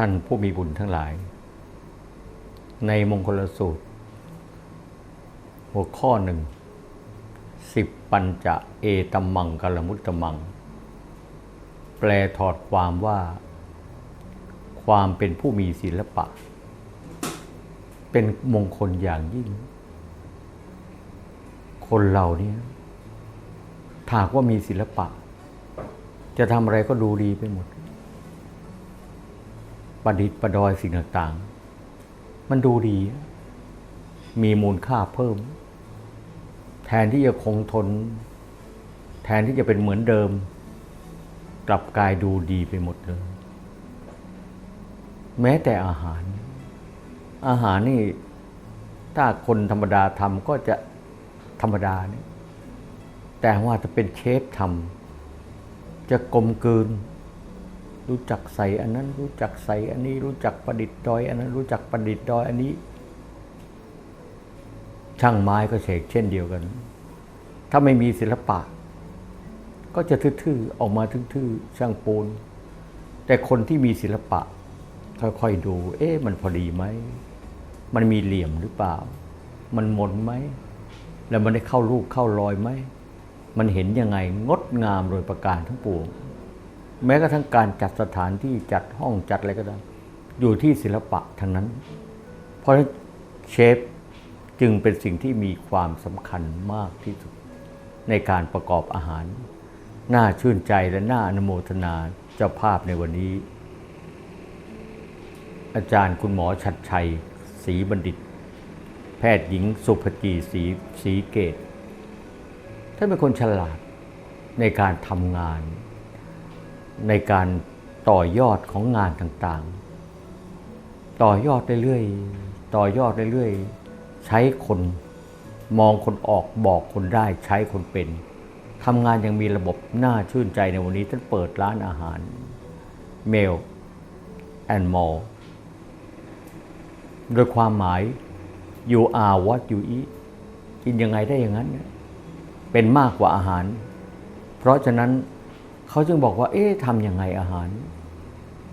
ท่านผู้มีบุญทั้งหลาย ในมงคลสูตร หัวข้อหนึ่งสิบปัญจะเอตัมมังกลมุตตมัง แปลถอดความว่า ความเป็นผู้มีศิลปะ เป็นมงคลอย่างยิ่ง คนเราเนี่ยถ้าหากว่ามีศิลปะ จะทำอะไรก็ดูดีไปหมด ประดิษฐ์ประดอยสิ่งต่างๆ มันดูดี มีมูลค่าเพิ่ม แทนที่จะคงทน แทนที่จะเป็นเหมือนเดิม กลับกลายดูดีไปหมดเลย แม้แต่อาหาร อาหารนี่ถ้าคนธรรมดาทำก็จะธรรมดาเนี่ยแต่ว่าถ้าเป็นเชฟทำจะกลมกลืน รู้จักใส่อันนั้น รู้จักใส่อันนี้ รู้จักประดิษฐ์ดอย อันนั้นรู้จักประดิษฐ์ดอยอันนี้ ช่างไม้ก็เฉกเช่นเดียวกัน ถ้าไม่มีศิลปะ ก็จะทื่อๆออกมาทื่อๆช่างปูน แต่คนที่มีศิลปะ ค่อยๆดู เอ๊ะมันพอดีไหมมันมีเหลี่ยมหรือเปล่า มันมนไหม แล้วมันได้เข้ารูปเข้ารอยไหม มันเห็นยังไงงดงามโดยประการทั้งปวง แม้กระทั่งการจัดสถานที่จัดห้องจัดอะไรก็ได้อยู่ที่ศิลปะทั้งนั้น เพราะฉะนั้นเชฟจึงเป็นสิ่งที่มีความสำคัญมากที่สุด ในการประกอบอาหาร น่าชื่นใจและน่าอนุโมทนาเจ้าภาพในวันนี้ อาจารย์คุณหมอชัดชัยศรีบัณฑิต แพทย์หญิงสุภจีศรีศรีเกตท่านเป็นคนฉลาดในการทำงาน ในการต่อยอดของงานต่างๆ ต่อยอดเรื่อยๆ ต่อยอดเรื่อยๆ ใช้คนมองคนออกบอกคนได้ใช้คนเป็นทำงานยังมีระบบน่าชื่นใจในวันนี้ท่านเปิดร้านอาหารเมลแอนด์มอลโดยความหมาย you are what you eat กินยังไงได้อย่างนั้น เป็นมากกว่าอาหาร เพราะฉะนั้น เขาจึงบอกว่า เอ๊ะทำยังไงอาหาร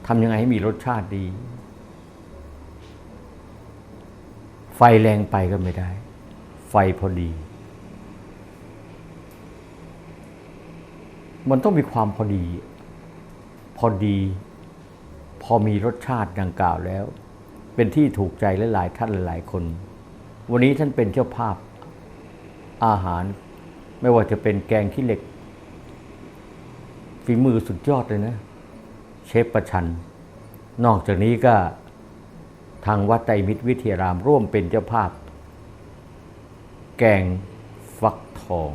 ทำยังไงให้มีรสชาติดี ไฟแรงไปก็ไม่ได้ ไฟพอดี มันต้องมีความพอดี พอดี พอมีรสชาติดังกล่าวแล้ว เป็นที่ถูกใจหลายๆท่านหลายๆคน วันนี้ท่านเป็นเจ้าภาพอาหาร ไม่ว่าจะเป็นแกงขี้เหล็ก ฝีมือสุดยอดเลยนะ เชฟประชัน นอกจากนี้ก็ทางวัดไตรมิตรวิทยารามร่วมเป็นเจ้าภาพ แกงฟักทอง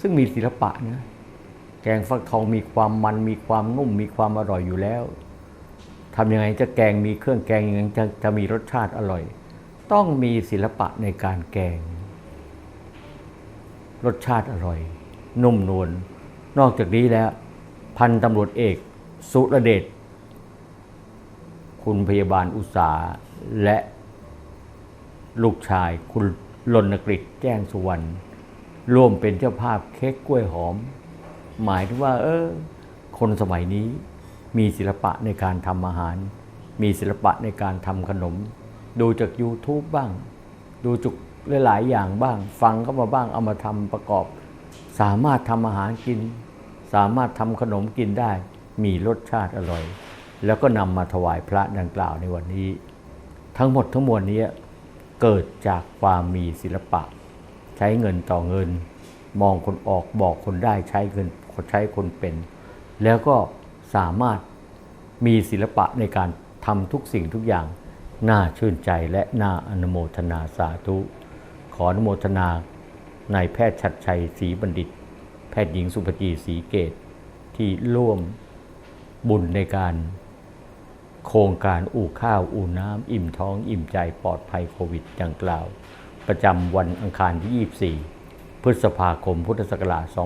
ซึ่งมีศิลปะนะแกงฟักทองมีความมันมีความนุ่มมีความอร่อยอยู่แล้วทำยังไงจะแกงมีเครื่องแกงยังไงจะจะมีรสชาติอร่อย ต้องมีศิลปะในการแกง รสชาติอร่อย นุ่มนวลนอกจากนี้แล้ว พันตำรวจเอก สุรเดชคุณพยาบาลอุตสาและลูกชายคุณลนกฤษแจ้งสุวรรณร่วมเป็นเจ้าภาพเค้กกล้วยหอม หมายถึงว่า เออ คนสมัยนี้มีศิลปะในการทำอาหาร มีศิลปะในการทำขนม ดูจาก YouTube บ้าง ดูจากหลายๆอย่างบ้าง ฟังเข้ามาบ้างเอามาทำประกอบ สามารถทำอาหารกิน สามารถทำขนมกินได้มีรสชาติอร่อย แล้วก็นำมาถวายพระดังกล่าวในวันนี้ ทั้งหมดทั้งมวลนี้เกิดจากความมีศิลปะ ใช้เงินต่อเงิน มองคนออกบอกคนได้ใช้เงินใช้คนเป็น แล้วก็สามารถมีศิลปะในการทำทุกสิ่งทุกอย่าง น่าชื่นใจและน่าอนุโมทนาสาธุ ขออนุโมทนานายแพทย์ชัดชัยศรีบัณฑิต ทย์หญิงสุภจีศรีเกตที่ร่วมบุญในการโครงการอู่ข้าวอู่น้ำ อิ่มท้อง อิ่มใจปลอดภัยโควิดดังกล่าว ประจำวันอังคารที่ 24 พฤษภาคมพุทธศักราช 2565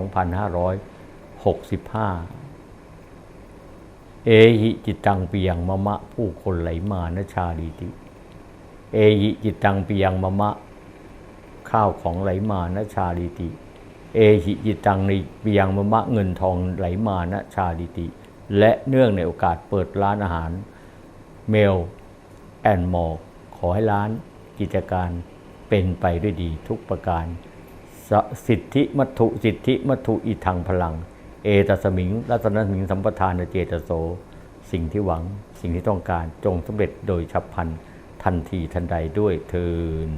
เอหิจิตตังเปิยังมะมะ ผู้คนไหลมานชาดีติ เอหิจิตตังเปิยังมะมะ ข้าวของไหลมานชาดีติ เอหิจิตังในปิยังมะมะเงินทองไหลมานะชาดีติ และเนื่องในโอกาสเปิดร้านอาหารเมลแอนมอขอให้ร้านกิจการเป็นไปด้วยดีทุกประการสสิทธิมัตุสิทธิมัตุอีทางพลัง เอตสมิงรัตนสมิงสัมปทานเจตโส สิ่งที่หวังสิ่งที่ต้องการจงสำเร็จโดยฉับพลันทันทีทันใดด้วยเทิน